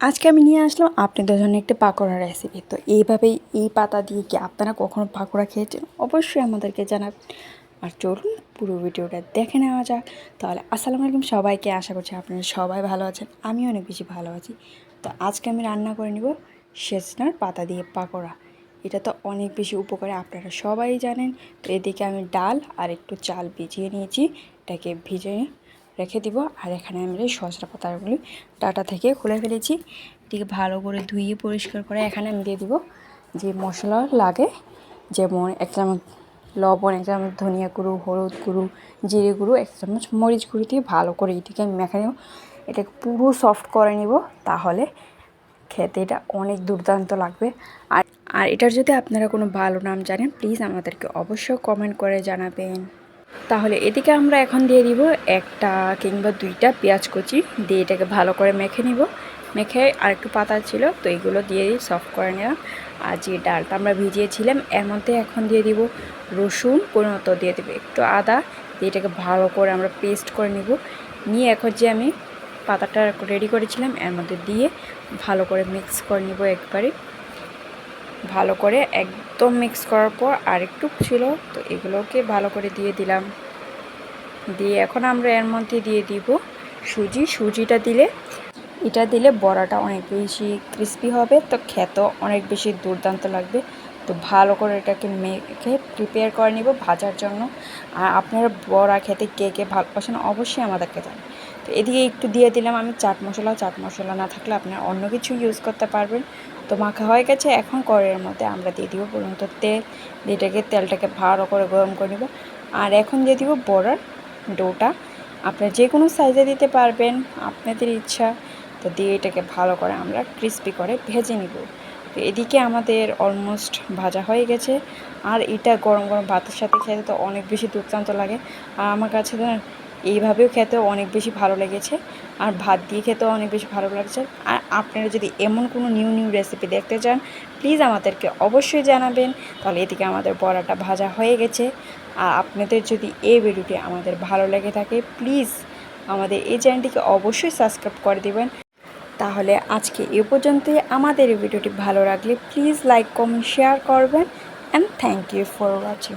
আজকে আমি নিয়ে আসলাম আপনাদের জন্য একটা পাকোড়া রেসিপি তো এইভাবেই এই পাতা দিয়ে কি আপনারা কখনো পাকোড়া খেয়েছেন? অবশ্যই আমাদেরকে জানাবেন। আর চলুন পুরো ভিডিওটা দেখে নেওয়া যাক। তাহলে আসসালামু আলাইকুম সবাইকে। আশা করছি আপনারা সবাই ভালো আছেন। আমি অনেক বেশি ভালো আছি। তো আজকে আমি রান্না করে নিব সেচনার পাতা দিয়ে পাকোড়া। এটা তো অনেক বেশি উপকারে, আপনারা সবাই জানেন। তো এদিকে আমি ডাল আর একটু চাল ভিজিয়ে নিয়েছি। এটাকে ভিজে রেখে দিব। আর এখানে আমি সজনা পাতাগুলি ডাটা থেকে খুলে ফেলেছি। এটিকে ভালো করে ধুয়ে পরিষ্কার করে এখানে আমি দিয়ে দিব যে মশলা লাগে। যেমন এক চামচ লবণ, এক চামচ ধনিয়া গুঁড়ো, হলুদ গুঁড়ো, জিরে গুঁড়ো, এক চামচ মরিচ গুঁড়ো দিয়ে ভালো করে এটিকে আমি মেখে নেব। এটাকে পুরো সফট করে নিব তাহলে খেতে এটা অনেক দুর্দান্ত লাগবে। আর আর এটার যদি আপনারা কোনো ভালো নাম জানেন প্লিজ আমাদেরকে অবশ্যই কমেন্ট করে জানাবেন। তাহলে এদিকে আমরা এখন দিয়ে দিব একটা কিংবা দুইটা পেঁয়াজ কুচি। দিয়ে এটাকে ভালো করে মেখে নিব। মেখে আর একটু পাতা ছিল, তো এইগুলো দিয়ে সফট করে নিলাম। আর যে ডালটা আমরা ভিজিয়েছিলাম, এর মধ্যে এখন দিয়ে দিব রসুন পরিণত দিয়ে দেবো একটু আদা। দিয়ে এটাকে ভালো করে আমরা পেস্ট করে নিব। নিয়ে এখন যে আমি পাতাটা রেডি করেছিলাম, এর মধ্যে দিয়ে ভালো করে মিক্স করে নিব একবারে। ভালো করে একদম মিক্স করার পর আর একটু ছিল, তো এগুলোকে ভালো করে দিয়ে দিলাম। দিয়ে এখন আমরা এর মধ্যে দিয়ে দিব সুজি। সুজিটা দিলে, এটা দিলে বড়াটা অনেক বেশি ক্রিস্পি হবে, তো খেতেও অনেক বেশি দুর্দান্ত লাগবে। তো ভালো করে এটাকে মেখে প্রিপেয়ার করে নিব ভাজার জন্য। আর আপনারা বড়া খেতে কে কে ভালোবাসেন অবশ্যই আমাদেরকে জানেন তো এদিকে একটু দিয়ে দিলাম আমি চাট মশলা চাট মশলা না থাকলে আপনারা অন্য কিছু ইউজ করতে পারবেন। তো মাখা হয়ে গেছে, এখন কড়াইয়ের মধ্যে আমরা দিয়ে দিব পর্যন্ত তেল। এটাকে, তেলটাকে ভালো করে গরম করে নেব। আর এখন দিয়ে দিব বড়ার ডোটা। আপনারা যে কোনো সাইজে দিতে পারবেন, আপনাদের ইচ্ছা। তো দিয়ে এটাকে ভালো করে আমরা ক্রিস্পি করে ভেজে নিব। তো এদিকে আমাদের অলমোস্ট ভাজা হয়ে গেছে। আর এটা গরম গরম ভাতের সাথে খেতে তো অনেক বেশি দুর্দান্ত লাগে। আর আমার কাছে এইভাবেও খেতে অনেক বেশি ভালো লেগেছে। আর ভাত দিয়ে খেতেও অনেক বেশি ভালো লাগছে। আর আপনারা যদি এমন কোনো নিউ নিউ রেসিপি দেখতে চান প্লিজ আমাদেরকে অবশ্যই জানাবেন। তাহলে এদিকে আমাদের বড়াটা ভাজা হয়ে গেছে। আর আপনাদের যদি এই ভিডিওটি আমাদের ভালো লেগে থাকে প্লিজ আমাদের এই চ্যানেলটিকে অবশ্যই সাবস্ক্রাইব করে দেবেন। তাহলে আজকে এ পর্যন্তই। আমাদের এই ভিডিওটি ভালো লাগলে প্লিজ লাইক কমেন্ট শেয়ার করবেন। And thank you for watching